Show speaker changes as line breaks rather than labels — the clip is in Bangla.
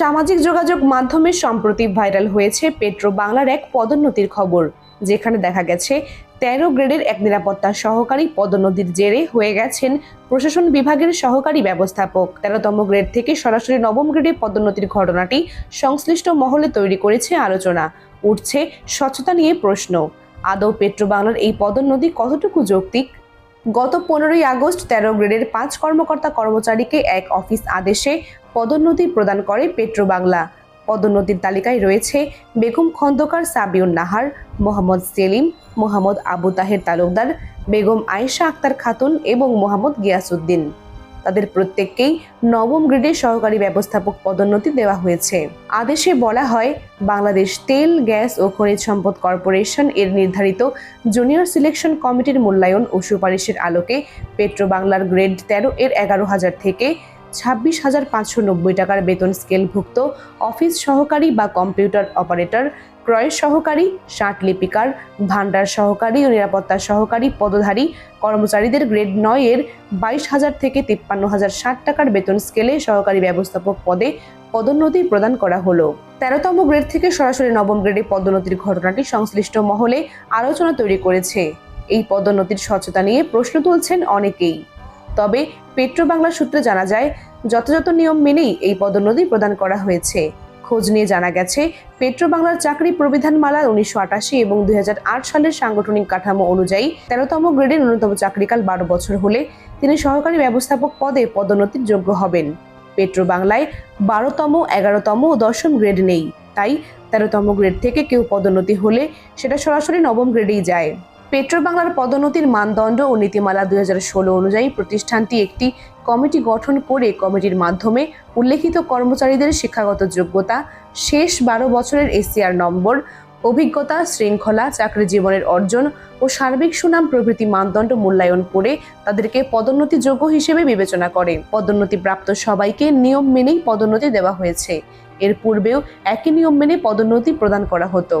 সামাজিক যোগাযোগ মাধ্যমে সম্প্রতি ভাইরাল হয়েছে পেট্রো বাংলার এক পদোন্নতির খবর, যেখানে দেখা গেছে তেরো গ্রেডের এক নিরাপত্তা সহকারী পদোন্নতির জেরে হয়ে গেছেন প্রশাসন বিভাগের সহকারী ব্যবস্থাপক। তেরোতম গ্রেড থেকে সরাসরি নবম গ্রেডে পদোন্নতির ঘটনাটি সংশ্লিষ্ট মহলে তৈরি করেছে আলোচনা। উঠছে স্বচ্ছতা নিয়ে প্রশ্ন, আদৌ পেট্রো বাংলার এই পদোন্নতি কতটুকু যৌক্তিক? গত পনেরোই আগস্ট তেরো গ্রেডের পাঁচ কর্মকর্তা কর্মচারীকে এক অফিস আদেশে পদোন্নতি প্রদান করে পেট্রো বাংলা পদোন্নতির তালিকায় রয়েছে বেগম খন্দকার সাবিউন নাহার, মোহাম্মদ সেলিম, মোহাম্মদ আবু তাহের তালুকদার, বেগম আয়েশা আক্তার খাতুন এবং মোহাম্মদ গিয়াসউদ্দিন। তাদের প্রত্যেককেই নবম গ্রেডের সহকারী ব্যবস্থাপক পদোন্নতি দেওয়া হয়েছে। আদেশে বলা হয়, বাংলাদেশ তেল, গ্যাস ও খনিজ সম্পদ কর্পোরেশন এর নির্ধারিত জুনিয়র সিলেকশন কমিটির মূল্যায়ন ও সুপারিশের আলোকে পেট্রো বাংলার গ্রেড তেরো এর এগারো হাজার থেকে ছাব্বিশ হাজার পাঁচশো নব্বই টাকার বেতন স্কেলভুক্ত অফিস সহকারী বা কম্পিউটার অপারেটর ক্রয় সহকারী ষাট লিপিকার ভান্ডার সহকারী ও নিরাপত্তা সহকারী পদধারী কর্মচারীদের গ্রেড নয় এর বাইশ হাজার থেকে তিপ্পান্ন হাজার ষাট টাকার বেতন স্কেলে সহকারী ব্যবস্থাপক পদে পদোন্নতি প্রদান করা হলো। তেরোতম গ্রেড থেকে সরাসরি নবম গ্রেডে পদোন্নতির ঘটনাটি সংশ্লিষ্ট মহলে আলোচনা তৈরি করেছে। এই পদোন্নতির স্বচ্ছতা নিয়ে প্রশ্ন তুলছেন অনেকেই। তবে পেট্রো বাংলা সূত্রে জানা যায়, যথাযথ নিয়ম মেনেই এই পদোন্নতি প্রদান করা হয়েছে। খোঁজ নিয়ে জানা গেছে পেট্রো বাংলার চাকরি প্রবিধানমালা উনিশশো আটাশি এবং দুই হাজার আট সালের সাংগঠনিক কাঠামো অনুযায়ী তেরোতম গ্রেডের ন্যূনতম চাকরিকাল বারো বছর হলে তিনি সহকারী ব্যবস্থাপক পদে পদোন্নতির যোগ্য হবেন। পেট্রো বাংলায় বারোতম, এগারোতম ও দশম গ্রেড নেই, তাই তেরোতম গ্রেড থেকে কেউ পদোন্নতি হলে সেটা সরাসরি নবম গ্রেডেই যায়। পেট্রো বাংলার পদোন্নতির মানদণ্ড ও নীতিমালা দুই হাজার ষোলো অনুযায়ী প্রতিষ্ঠানটি একটি কমিটি গঠন করে কমিটির মাধ্যমে উল্লেখিত কর্মচারীদের শিক্ষাগত যোগ্যতা, শেষ বারো বছরের এসিআর নম্বর, অভিজ্ঞতা, শৃঙ্খলা, চাকরি জীবনের অর্জন ও সার্বিক সুনাম প্রভৃতি মানদণ্ড মূল্যায়ন করে তাদেরকে পদোন্নতিযোগ্য হিসেবে বিবেচনা করে। পদোন্নতিপ্রাপ্ত সবাইকে নিয়ম মেনেই পদোন্নতি দেওয়া হয়েছে। এর পূর্বেও একই নিয়ম মেনে পদোন্নতি প্রদান করা হতো।